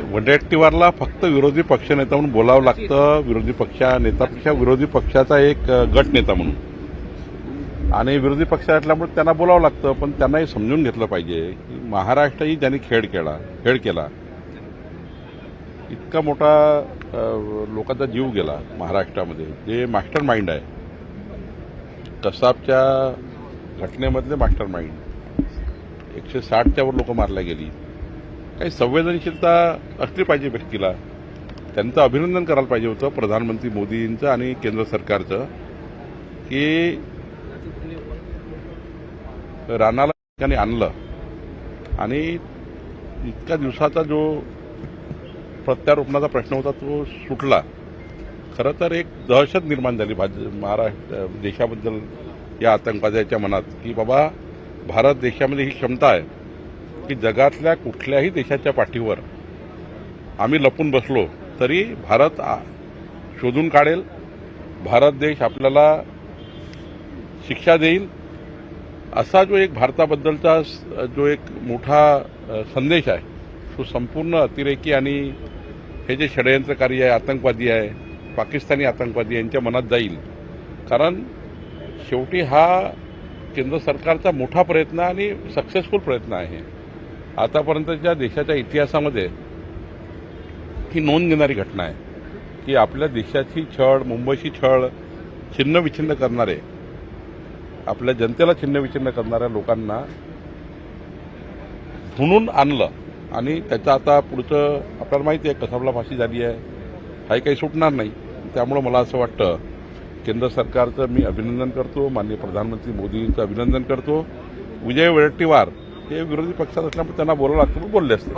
वडेट्टीवारला फक्त विरोधी पक्षनेता म्हणून बोलावं लागतं. विरोधी पक्षा नेतापेक्षा विरोधी पक्षाचा एक गट नेता म्हणून. आणि विरोधी पक्ष असल्यामुळे त्यांना बोलावं लागतं पण त्यांनाही समजून घेतलं पाहिजे की महाराष्ट्रही त्यांनी खेळ केला खेळ केला. इतका मोठा लोकांचा जीव गेला महाराष्ट्रामध्ये जे मास्टर माइंड आहे. कसाबच्या घटनेमधले मास्टर माइंड एकशे साठच्यावर लोकं लोक मारल्या गेली. काही संवेदनशीलता असली पाहिजे व्यक्तीला त्यांचं अभिनंदन करायला पाहिजे होतं प्रधानमंत्री मोदींचं आणि केंद्र सरकारचं की राणाला ठिकाणी आणलं. आणि इतक्या दिवसाचा जो प्रत्यारोपणाचा प्रश्न होता तो सुटला. खरं तर एक दहशत निर्माण झाली भाज महाराष्ट्र देशाबद्दल या आतंकवाद्याच्या मनात की बाबा भारत देशामध्ये ही क्षमता आहे. की जगातल्या कुठल्याही देशाच्या पाठीवर आम्ही लपून बसलो तरी भारत आ- शोधून काढेल. भारत देश आपल्याला शिक्षा देईल. असा जो एक भारताबद्दलचा स- जो एक मोठा संदेश आहे तो संपूर्ण अतिरेकी आणि हे जे षडयंत्रकारी आहे आतंकवादी आहे पाकिस्तानी आतंकवादी यांच्या मनात जाईल. कारण शेवटी हा केंद्र सरकारचा मोठा प्रयत्न आणि सक्सेसफुल प्रयत्न आहे. आतापर्यंतच्या देशाच्या इतिहासामध्ये ही नोंद घेणारी घटना आहे की आपल्या देशाची छळ मुंबईची छळ छिन्नविछिन्न करणारे आपल्या जनतेला छिन्नविछिन्न करणाऱ्या लोकांना धुणून आणलं. आणि त्याचं आता पुढचं आपल्याला माहिती आहे कसाबला फाशी झाली आहे. काही काही सुटणार नाही. त्यामुळं मला असं वाटतं केंद्र सरकारचं मी अभिनंदन करतो माननीय प्रधानमंत्री मोदींचं अभिनंदन करतो. विजय वडेट्टीवार हे विरोधी पक्षात असल्यामुळे त्यांना बोलावं लागतं बोलले असते.